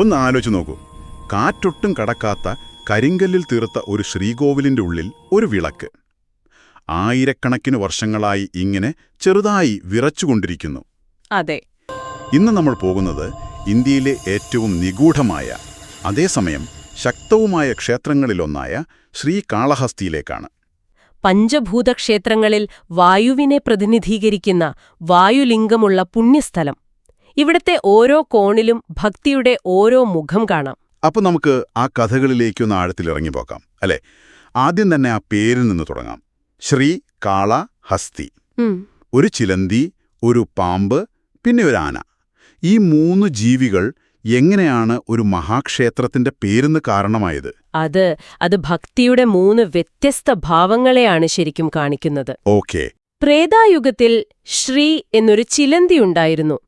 ഒന്ന് ആലോചിച്ച് നോക്കൂ. കാറ്റൊട്ടും കടക്കാത്ത കരിങ്കല്ലിൽ തീർത്ത ഒരു ശ്രീകോവിലിന്റെ ഉള്ളിൽ ഒരു വിളക്ക്. ആയിരക്കണക്കിന് വർഷങ്ങളായി ഇങ്ങനെ ചെറുതായി വിറച്ചുകൊണ്ടിരിക്കുന്നു. അതെ. ഇന്ന് നമ്മൾ പോകുന്നത് ഇന്ത്യയിലെ ഏറ്റവും നിഗൂഢമായ അതേസമയം ശക്തവുമായ ക്ഷേത്രങ്ങളിലൊന്നായ ശ്രീകാളഹസ്തിയിലേക്കാണ് പഞ്ചഭൂതക്ഷേത്രങ്ങളിൽ വായുവിനെ പ്രതിനിധീകരിക്കുന്ന വായുലിംഗമുള്ള പുണ്യസ്ഥലം. ഇവിടത്തെ ഓരോ കോണിലും ഭക്തിയുടെ ഓരോ മുഖം കാണാം. അപ്പോൾ നമുക്ക് ആ കഥകളിലേക്കൊന്ന് ആഴത്തിലിറങ്ങി പോക്കാം അല്ലേ? ആദ്യം തന്നെ ആ പേരിൽ നിന്ന് തുടങ്ങാം. ശ്രീ കാള ഹസ്തി. ഒരു ചിലന്തി ഒരു പാമ്പ് പിന്നെ ഒരു ആന. ഈ മൂന്ന് ജീവികൾ എങ്ങനെയാണ് ഒരു മഹാക്ഷേത്രത്തിന്റെ പേരിന്ന് കാരണമായത്? അത് അത് ഭക്തിയുടെ മൂന്ന് വ്യത്യസ്ത ഭാവങ്ങളെയാണ് ശരിക്കും കാണിക്കുന്നത്. ഓക്കെ. പ്രേതായുഗത്തിൽ ശ്രീ എന്നൊരു ചിലന്തി ഉണ്ടായിരുന്നു.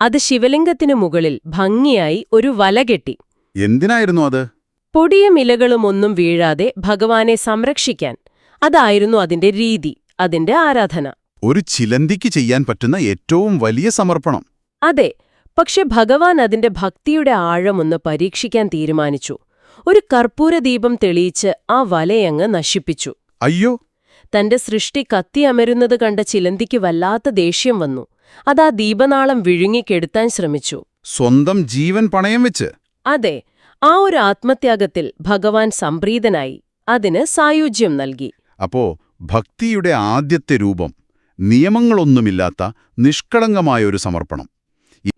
അത് ശിവലിംഗത്തിനു മുകളിൽ ഭംഗിയായി ഒരു വല കെട്ടി. എന്തിനായിരുന്നു അത്? പൊടിയും ഇലകളും ഒന്നും വീഴാതെ ഭഗവാനെ സംരക്ഷിക്കാൻ. അതായിരുന്നു അതിന്റെ രീതി അതിന്റെ ആരാധന. ഒരു ചിലന്തിക്ക് ചെയ്യാൻ പറ്റുന്ന ഏറ്റവും വലിയ സമർപ്പണം. അതെ പക്ഷെ ഭഗവാൻ അതിന്റെ ഭക്തിയുടെ ആഴമൊന്ന് പരീക്ഷിക്കാൻ തീരുമാനിച്ചു. ഒരു കർപ്പൂരദീപം തെളിയിച്ച് ആ വലയങ്ങ് നശിപ്പിച്ചു. അയ്യോ. തന്റെ സൃഷ്ടി കത്തിയമരുന്നത് കണ്ട ചിലന്തിക്ക് വല്ലാത്ത ദേഷ്യം വന്നു. അതാ ദീപനാളം വിഴുങ്ങിക്കെടുത്താൻ ശ്രമിച്ചു. സ്വന്തം ജീവൻ പണയം വെച്ച്? അതെ ആ ഒരു ആത്മത്യാഗത്തിൽ ഭഗവാൻ സംപ്രീതനായി. അതിന് സായുജ്യം നൽകി. അപ്പോ ഭക്തിയുടെ ആദ്യത്തെ രൂപം നിയമങ്ങളൊന്നുമില്ലാത്ത നിഷ്കളങ്കമായ ഒരു സമർപ്പണം.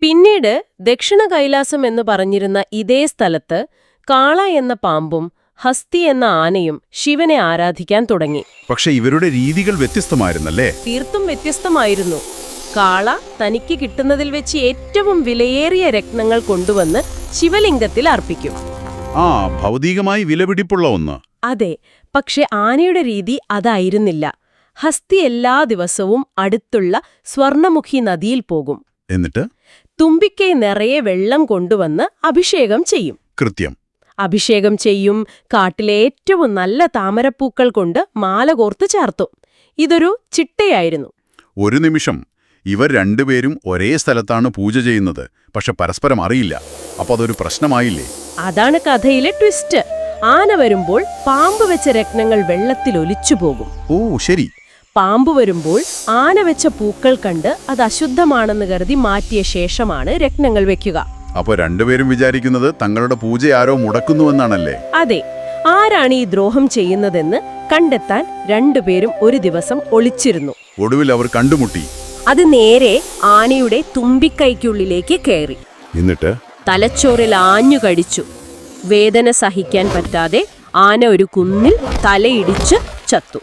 പിന്നീട് ദക്ഷിണ കൈലാസം എന്ന് പറഞ്ഞിരുന്ന ഇതേ സ്ഥലത്ത് കാള എന്ന പാമ്പും ഹസ്തി എന്ന ആനയും ശിവനെ ആരാധിക്കാൻ തുടങ്ങി. പക്ഷെ ഇവരുടെ രീതികൾ വ്യത്യസ്തമായിരുന്നല്ലേ? തീർത്തും വ്യത്യസ്തമായിരുന്നു. കാള തനിക്ക് കിട്ടുന്നതിൽ വെച്ച് ഏറ്റവും വിലയേറിയ രത്നങ്ങൾ കൊണ്ടുവന്ന് ശിവലിംഗത്തിൽ അർപ്പിക്കും. ആ ഭൗതികമായി വിലപിടിപ്പുള്ള ഒന്ന്. അതെ പക്ഷെ ആനയുടെ രീതി അതായിരുന്നില്ല. ഹസ്തി എല്ലാ ദിവസവും അടുത്തുള്ള സ്വർണമുഖി നദിയിൽ പോകും. എന്നിട്ട്? തുമ്പിക്കൈ നിറയെ വെള്ളം കൊണ്ടുവന്ന് അഭിഷേകം ചെയ്യും. കൃത്യം. അഭിഷേകം ചെയ്യും കാട്ടിലെ ഏറ്റവും നല്ല താമരപ്പൂക്കൾ കൊണ്ട് മാല കോർത്ത് ചേർത്തു. ഇതൊരു ചിട്ടയായിരുന്നു. ഒരു നിമിഷം. ഇവർ രണ്ടുപേരും ഒരേ സ്ഥലത്താണ് പൂജ ചെയ്യുന്നത്. പക്ഷെ പരസ്പരം അറിയില്ല. അപ്പൊ അതൊരു പ്രശ്നമായില്ലേ? അതാണ് കഥയിലെ ട്വിസ്റ്റ്. ആന വരുമ്പോൾ പാമ്പ് വെച്ച രത്നങ്ങൾ വെള്ളത്തിൽ ഒലിച്ചു പോകും. ഓ ശരി. പാമ്പ് വരുമ്പോൾ ആന വെച്ച പൂക്കൾ കണ്ട് അത് അശുദ്ധമാണെന്ന് കരുതി മാറ്റിയ ശേഷമാണ് രത്നങ്ങൾ വെക്കുക. അപ്പൊ രണ്ടുപേരും വിചാരിക്കുന്നത് തങ്ങളുടെ പൂജ ആരോ മുടക്കുന്നുവെന്നാണല്ലേ അതെ. ആരാണ് ഈ ദ്രോഹം ചെയ്യുന്നതെന്ന് കണ്ടെത്താൻ രണ്ടുപേരും ഒരു ദിവസം ഒളിച്ചിരുന്നു. ഒടുവിൽ അവർ കണ്ടുമുട്ടി. അത് നേരെ ആനയുടെ തുമ്പിക്കൈക്കുള്ളിലേക്ക് കയറി. എന്നിട്ട്? തലച്ചോറിൽ ആഞ്ഞു കടിച്ചു. വേദന സഹിക്കാൻ പറ്റാതെ ആന ഒരു കുന്നിൽ തലയിടിച്ച് ചത്തു.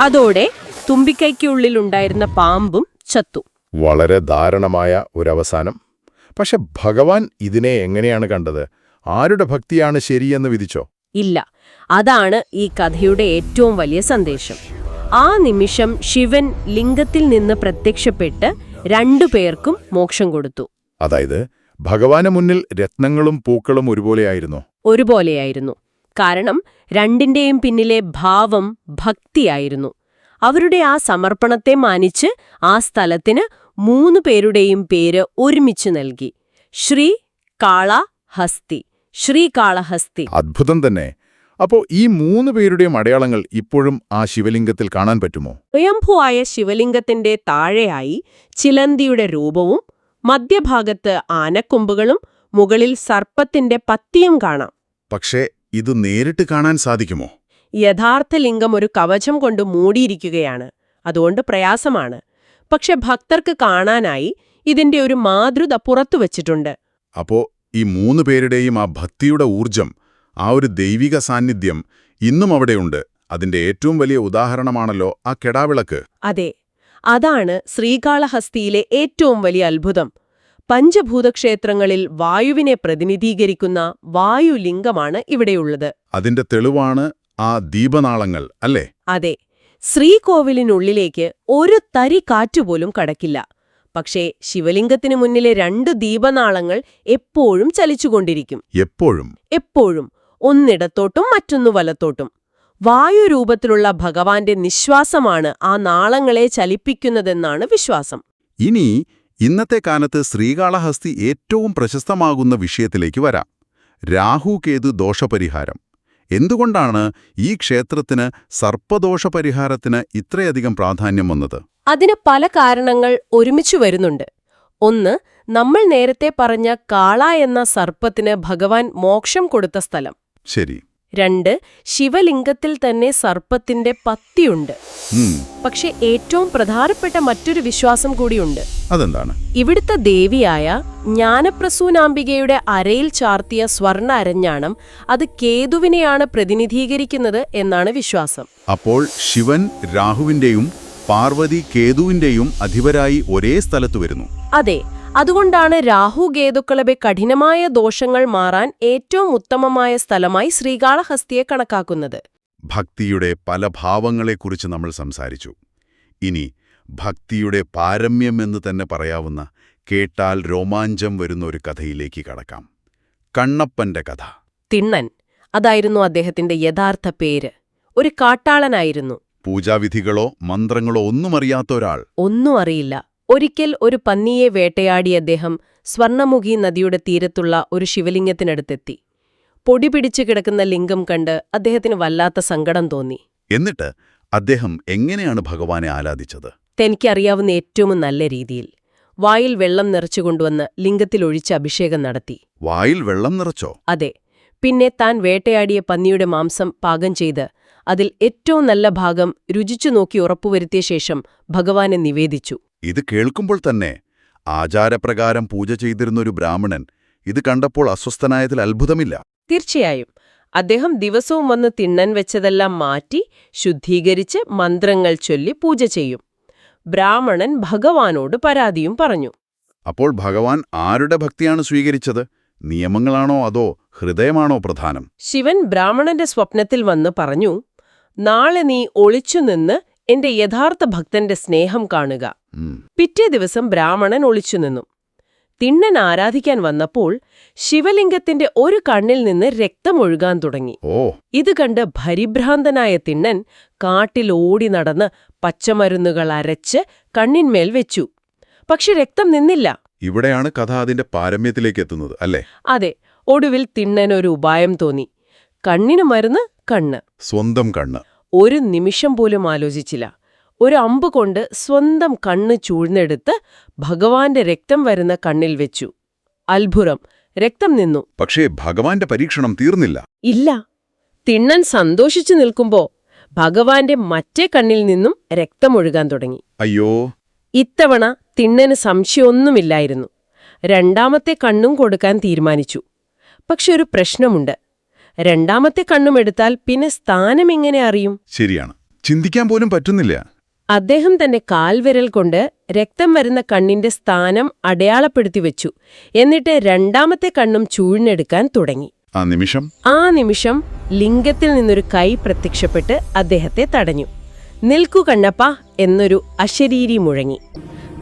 അതോടെ തുമ്പിക്കൈക്കുള്ളിൽ ഉണ്ടായിരുന്ന പാമ്പും ചത്തു. വളരെ ദാരുണമായ ഒരവസാനം. പക്ഷെ ഭഗവാൻ ഇതിനെ എങ്ങനെയാണ് കണ്ടത്? ആരുടെ ഭക്തിയാണ് ശരിയെന്ന് വിധിച്ചോ? ഇല്ല. അതാണ് ഈ കഥയുടെ ഏറ്റവും വലിയ സന്ദേശം. ആ നിമിഷം ശിവൻ ലിംഗത്തിൽ നിന്ന് പ്രത്യക്ഷപ്പെട്ട് രണ്ടു പേർക്കും മോക്ഷം കൊടുത്തു. അതായത് ഭഗവാന് മുന്നിൽ രത്നങ്ങളും പൂക്കളും ഒരുപോലെയായിരുന്നു. ഒരുപോലെയായിരുന്നു. കാരണം രണ്ടിന്റെയും പിന്നിലെ ഭാവം ഭക്തിയായിരുന്നു. അവരുടെ ആ സമർപ്പണത്തെ മാനിച്ച് ആ സ്ഥലത്തിന് മൂന്നു പേരുടെയും പേര് ഒരുമിച്ച് നൽകി. ശ്രീ കാളഹസ്തി. ശ്രീകാളഹസ്തി അത്ഭുതം തന്നെ. അപ്പോ ഈ മൂന്ന് പേരുടെയും അടയാളങ്ങൾ ഇപ്പോഴും ആ ശിവലിംഗത്തിൽ കാണാൻ പറ്റുമോ? സ്വയംഭുവായ ശിവലിംഗത്തിന്റെ താഴെയായി ചിലന്തിയുടെ രൂപവും മധ്യഭാഗത്ത് ആനക്കൊമ്പുകളും മുകളിൽ സർപ്പത്തിന്റെ പത്തിയും കാണാം. പക്ഷേ ഇത് നേരിട്ട് കാണാൻ സാധിക്കുമോ? യഥാർത്ഥ ലിംഗം ഒരു കവചം കൊണ്ട് മൂടിയിരിക്കുകയാണ്. അതുകൊണ്ട് പ്രയാസമാണ്. പക്ഷെ ഭക്തർക്ക് കാണാനായി ഇതിന്റെ ഒരു മാതൃത പുറത്തുവച്ചിട്ടുണ്ട് അപ്പോ ഈ മൂന്ന് പേരുടെയും ആ ഭക്തിയുടെ ഊർജം ആ ഒരു ദൈവിക സാന്നിധ്യം ഇന്നും അവിടെയുണ്ട് അതിന്റെ ഏറ്റവും വലിയ ഉദാഹരണമാണല്ലോ ആ കെടാവിളക്ക്. അതെ അതാണ് ശ്രീകാളഹസ്തിയിലെ ഏറ്റവും വലിയ അത്ഭുതം. പഞ്ചഭൂതക്ഷേത്രങ്ങളിൽ വായുവിനെ പ്രതിനിധീകരിക്കുന്ന വായുലിംഗമാണ് ഇവിടെയുള്ളത്. അതിന്റെ തെളിവാണ് ആ ദീപനാളങ്ങൾ അല്ലേ? അതെ ശ്രീകോവിലിനുള്ളിലേക്ക് ഒരു തരി കാറ്റുപോലും കടക്കില്ല. പക്ഷേ ശിവലിംഗത്തിനു മുന്നിലെ രണ്ട് ദീപനാളങ്ങൾ എപ്പോഴും ചലിച്ചുകൊണ്ടിരിക്കും. എപ്പോഴും? എപ്പോഴും. ഒന്നിടത്തോട്ടും മറ്റൊന്നു വലത്തോട്ടും. വായുരൂപത്തിലുള്ള ഭഗവാന്റെ നിശ്വാസമാണ് ആ നാളങ്ങളെ ചലിപ്പിക്കുന്നതെന്നാണ് വിശ്വാസം. ഇനി ഇന്നത്തെ കാലത്ത് ശ്രീകാളഹസ്തി ഏറ്റവും പ്രശസ്തമാകുന്ന വിഷയത്തിലേക്ക് വരാം. രാഹുകേതു ദോഷപരിഹാരം. എന്തുകൊണ്ടാണ് ഈ ക്ഷേത്രത്തിന് സർപ്പദോഷപരിഹാരത്തിന് ഇത്രയധികം പ്രാധാന്യം വന്നത്? അതിന് പല കാരണങ്ങൾ ഒരുമിച്ചു വരുന്നുണ്ട്. ഒന്ന് നമ്മൾ നേരത്തെ പറഞ്ഞ കാള എന്ന സർപ്പത്തിന് ഭഗവാൻ മോക്ഷം കൊടുത്ത സ്ഥലം. ശരി. രണ്ട് ശിവലിംഗത്തിൽ തന്നെ സർപ്പത്തിന്റെ പത്തിയുണ്ട്. പക്ഷെ ഏറ്റവും പ്രധാനപ്പെട്ട മറ്റൊരു വിശ്വാസം കൂടിയുണ്ട്. അതെന്താണ്? ഇവിടുത്തെ ദേവിയായ ജ്ഞാനപ്രസൂനാംബികയുടെ അരയിൽ ചാർത്തിയ സ്വർണ അരഞ്ഞാണം അത് കേതുവിനെയാണ് പ്രതിനിധീകരിക്കുന്നത് എന്നാണ് വിശ്വാസം. അപ്പോൾ ശിവൻ രാഹുവിന്റെയും പാർവതി കേതുവിന്റെയും അധിപരായി ഒരേ സ്ഥലത്ത് വരുന്നു. അതെ അതുകൊണ്ടാണ് രാഹു കേതുക്കളബെ കഠിനമായ ദോഷങ്ങൾ മാറാൻ ഏറ്റവും ഉത്തമമായ സ്ഥലമായി ശ്രീകാളഹസ്തിയെ കണക്കാക്കുന്നത്. ഭക്തിയുടെ പല ഭാവങ്ങളെക്കുറിച്ച് നമ്മൾ സംസാരിച്ചു. ഇനി ഭക്തിയുടെ പാരമ്യം എന്ന് തന്നെ പറയാവുന്ന കേട്ടാൽ രോമാഞ്ചം വരുന്ന ഒരു കഥയിലേക്ക് കടക്കാം. കണ്ണപ്പന്റെ കഥ. തിണ്ണൻ അതായിരുന്നു അദ്ദേഹത്തിന്റെ യഥാർത്ഥ പേര്. ഒരു കാട്ടാളനായിരുന്നു. പൂജാവിധികളോ മന്ത്രങ്ങളോ ഒന്നും അറിയാത്ത ഒരാൾ. ഒന്നും അറിയില്ല. ഒരിക്കൽ ഒരു പന്നിയെ വേട്ടയാടി അദ്ദേഹം സ്വർണമുഖി നദിയുടെ തീരത്തുള്ള ഒരു ശിവലിംഗത്തിനടുത്തെത്തി. പൊടി പിടിച്ചു കിടക്കുന്ന ലിംഗം കണ്ട് അദ്ദേഹത്തിന് വല്ലാത്ത സങ്കടം തോന്നി. എന്നിട്ട് അദ്ദേഹം എങ്ങനെയാണ് ഭഗവാനെ ആരാധിച്ചത്? തനിക്കറിയാവുന്ന ഏറ്റവും നല്ല രീതിയിൽ. വായിൽ വെള്ളം നിറച്ചുകൊണ്ടുവന്ന് ലിംഗത്തിൽ ഒഴിച്ച് അഭിഷേകം നടത്തി. വായിൽ വെള്ളം നിറച്ചോ? അതെ. പിന്നെ താൻ വേട്ടയാടിയ പന്നിയുടെ മാംസം പാകം ചെയ്ത് അതിൽ ഏറ്റവും നല്ല ഭാഗം രുചിച്ചു നോക്കി ഉറപ്പുവരുത്തിയ ശേഷം ഭഗവാനെ നിവേദിച്ചു. ഇത് കേൾക്കുമ്പോൾ തന്നെ ആചാരപ്രകാരം പൂജ ചെയ്തിരുന്ന ഒരു ബ്രാഹ്മണൻ ഇത് കണ്ടപ്പോൾ അസ്വസ്ഥനായതിൽ അത്ഭുതമില്ല. തീർച്ചയായും. അദ്ദേഹം ദിവസവും വന്ന് തിണ്ണൻ വെച്ചതെല്ലാം മാറ്റി ശുദ്ധീകരിച്ച് മന്ത്രങ്ങൾ ചൊല്ലി പൂജ ചെയ്യും. ബ്രാഹ്മണൻ ഭഗവാനോട് പരാതിയും പറഞ്ഞു. അപ്പോൾ ഭഗവാൻ ആരുടെ ഭക്തിയാണ് സ്വീകരിച്ചത്? നിയമങ്ങളാണോ അതോ ഹൃദയമാണോ പ്രധാനം? ശിവൻ ബ്രാഹ്മണന്റെ സ്വപ്നത്തിൽ വന്ന് പറഞ്ഞു നാളെ നീ ഒളിച്ചുനിന്ന് എന്റെ യഥാർത്ഥ ഭക്തന്റെ സ്നേഹം കാണുക. പിറ്റേ ദിവസം ബ്രാഹ്മണൻ ഒളിച്ചുനിന്നു തിണ്ണൻ ആരാധിക്കാൻ വന്നപ്പോൾ ശിവലിംഗത്തിന്റെ ഒരു കണ്ണിൽ നിന്ന് രക്തമൊഴുകാൻ തുടങ്ങി. ഇത് കണ്ട് ഭരിഭ്രാന്തനായ തിണ്ണൻ കാട്ടിൽ ഓടി നടന്ന് പച്ചമരുന്നുകൾ അരച്ച് കണ്ണിന്മേൽ വെച്ചു. പക്ഷെ രക്തം നിന്നില്ല. ഇവിടെയാണ് കഥ അതിന്റെ പാരമ്യത്തിലേക്ക് എത്തുന്നത് അല്ലേ? അതെ ഒടുവിൽ തിണ്ണൻ ഒരു ഉപായം തോന്നി. കണ്ണിന് മരുന്ന് കണ്ണ്. സ്വന്തം കണ്ണ്. ഒരു നിമിഷം പോലും ആലോചിച്ചില്ല. ഒരു അമ്പ് കൊണ്ട് സ്വന്തം കണ്ണ് ചൂഴ്ന്നെടുത്ത് ഭഗവാന്റെ രക്തം വരുന്ന കണ്ണിൽ വെച്ചു. അത്ഭുതം. രക്തം നിന്നു. പക്ഷേ ഭഗവാന്റെ പരീക്ഷണം തീർന്നില്ല. ഇല്ല. തിണ്ണൻ സന്തോഷിച്ചു നിൽക്കുമ്പോ ഭഗവാന്റെ മറ്റേ കണ്ണിൽ നിന്നും രക്തമൊഴുകാൻ തുടങ്ങി. അയ്യോ. ഇത്തവണ തിണ്ണന് സംശയമൊന്നുമില്ലായിരുന്നു. രണ്ടാമത്തെ കണ്ണും കൊടുക്കാൻ തീരുമാനിച്ചു. പക്ഷെ ഒരു പ്രശ്നമുണ്ട്. രണ്ടാമത്തെ കണ്ണും എടുത്താൽ പിന്നെ സ്ഥാനം എങ്ങനെ അറിയും? ശരിയാണ്. ചിന്തിക്കാൻ പോലും പറ്റുന്നില്ല. അദ്ദേഹം തന്റെ കാൽവിരൽ കൊണ്ട് രക്തം വരുന്ന കണ്ണിന്റെ സ്ഥാനം അടയാളപ്പെടുത്തി വെച്ചു. എന്നിട്ട് രണ്ടാമത്തെ കണ്ണും ചൂഴ്ന്നെടുക്കാൻ തുടങ്ങി. ആ നിമിഷം? ആ നിമിഷം ലിംഗത്തിൽ നിന്നൊരു കൈ പ്രത്യക്ഷപ്പെട്ട് അദ്ദേഹത്തെ തടഞ്ഞു. നിൽക്കു കണ്ണപ്പ എന്നൊരു അശരീരി മുഴങ്ങി.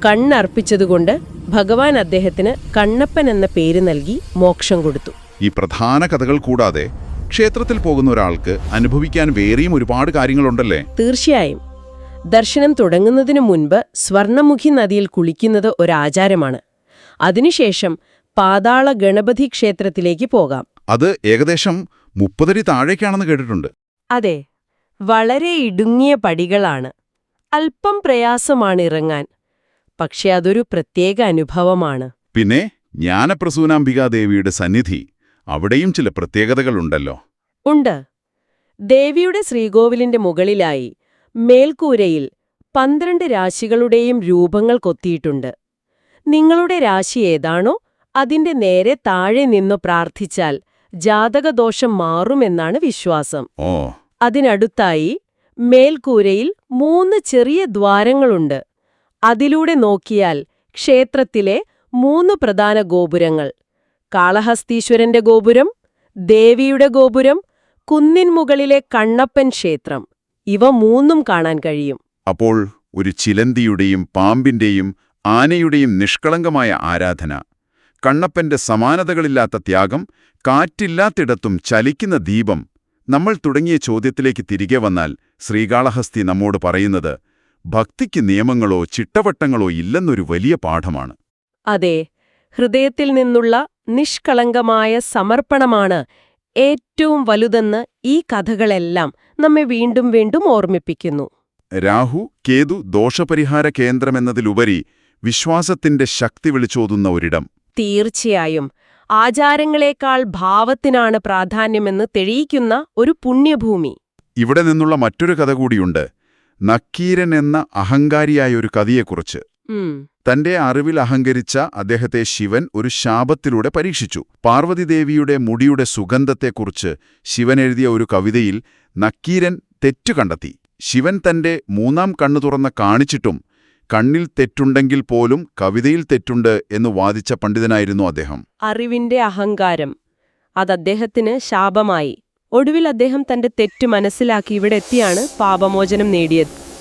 കണ്ണർപ്പിച്ചതുകൊണ്ട് ഭഗവാൻ അദ്ദേഹത്തിന് കണ്ണപ്പൻ എന്ന പേര് നൽകി മോക്ഷം കൊടുത്തു. ഈ പ്രധാന കഥകൾ കൂടാതെ ക്ഷേത്രത്തിൽ പോകുന്ന ഒരാൾക്ക് അനുഭവിക്കാൻ വേറെയും ഒരുപാട് കാര്യങ്ങളുണ്ടല്ലേ? തീർച്ചയായും. ദർശനം തുടങ്ങുന്നതിനു മുൻപ് സ്വർണമുഖി നദിയിൽ കുളിക്കുന്നത് ഒരാചാരമാണ്. അതിനുശേഷം പാതാള ഗണപതി ക്ഷേത്രത്തിലേക്ക് പോകാം. അത് ഏകദേശം മുപ്പതടി താഴേക്കാണെന്ന് കേട്ടിട്ടുണ്ട്. അതെ വളരെ ഇടുങ്ങിയ പടികളാണ്. അല്പം പ്രയാസമാണ് ഇറങ്ങാൻ പക്ഷെ അതൊരു പ്രത്യേക അനുഭവമാണ്. പിന്നെ ജ്ഞാനപ്രസൂനാംബികാദേവിയുടെ സന്നിധി അവിടെയും ചില പ്രത്യേകതകളുണ്ടല്ലോ. ഉണ്ട്. ദേവിയുടെ ശ്രീകോവിലിന്റെ മുകളിലായി മേൽക്കൂരയിൽ പന്ത്രണ്ട് രാശികളുടെയും രൂപങ്ങൾ കൊത്തിയിട്ടുണ്ട്. നിങ്ങളുടെ രാശി ഏതാണോ അതിന്റെ നേരെ താഴെ നിന്നു പ്രാർത്ഥിച്ചാൽ ജാതകദോഷം മാറുമെന്നാണ് വിശ്വാസം. ഓ. അതിനടുത്തായി മേൽക്കൂരയിൽ മൂന്ന് ചെറിയ ദ്വാരങ്ങളുണ്ട്. അതിലൂടെ നോക്കിയാൽ ക്ഷേത്രത്തിലെ മൂന്ന് പ്രധാന ഗോപുരങ്ങൾ. കാളഹസ്തീശ്വരന്റെ ഗോപുരം ദേവിയുടെ ഗോപുരം കുന്നിൻ മുകളിലെ കണ്ണപ്പൻ ക്ഷേത്രം. ഇവ മൂന്നും കാണാൻ കഴിയും. അപ്പോൾ ഒരു ചിലന്തിയുടെയും പാമ്പിന്റെയും ആനയുടെയും നിഷ്കളങ്കമായ ആരാധന. കണ്ണപ്പന്റെ സമാനതകളില്ലാത്ത ത്യാഗം കാറ്റില്ലാത്തിടത്തും ചലിക്കുന്ന ദീപം നമ്മൾ തുടങ്ങിയ ചോദ്യത്തിലേക്ക് തിരികെ വന്നാൽ ശ്രീകാളഹസ്തി നമ്മോട് പറയുന്നത് ഭക്തിക്ക് നിയമങ്ങളോ ചിട്ടവട്ടങ്ങളോ ഇല്ലെന്നൊരു വലിയ പാഠമാണ്. അതെ ഹൃദയത്തിൽ നിന്നുള്ള നിഷ്കളങ്കമായ സമർപ്പണമാണ് ഏറ്റവും വലുതെന്ന് ഈ കഥകളെല്ലാം നമ്മെ വീണ്ടും വീണ്ടും ഓർമ്മിപ്പിക്കുന്നു. രാഹു കേതു ദോഷപരിഹാര കേന്ദ്രമെന്നതിലുപരി വിശ്വാസത്തിന്റെ ശക്തി വിളിച്ചോതുന്ന ഒരിടം. തീർച്ചയായും. ആചാരങ്ങളെക്കാൾ ഭാവത്തിനാണ് പ്രാധാന്യമെന്ന് തെളിയിക്കുന്ന ഒരു പുണ്യഭൂമി. ഇവിടെ നിന്നുള്ള മറ്റൊരു കഥ കൂടിയുണ്ട്. നക്കീരൻ എന്ന അഹങ്കാരിയായ ഒരു കഥയെക്കുറിച്ച്. തന്റെ അറിവിൽ അഹങ്കരിച്ച അദ്ദേഹത്തെ ശിവൻ ഒരു ശാപത്തിലൂടെ പരീക്ഷിച്ചു. പാർവതിദേവിയുടെ മുടിയുടെ സുഗന്ധത്തെക്കുറിച്ച് ശിവൻ എഴുതിയ ഒരു കവിതയിൽ നക്കീരൻ തെറ്റു കണ്ടെത്തി. ശിവൻ തന്റെ മൂന്നാം കണ്ണു തുറന്ന കാണിച്ചിട്ടും കണ്ണിൽ തെറ്റുണ്ടെങ്കിൽ പോലും കവിതയിൽ തെറ്റുണ്ട് എന്ന് വാദിച്ച പണ്ഡിതനായിരുന്നു അദ്ദേഹം. അറിവിന്റെ അഹങ്കാരം. അത് അദ്ദേഹത്തിന് ശാപമായി. ഒടുവിൽ അദ്ദേഹം തന്റെ തെറ്റ് മനസ്സിലാക്കി ഇവിടെ എത്തിയാണ് പാപമോചനം നേടിയത്.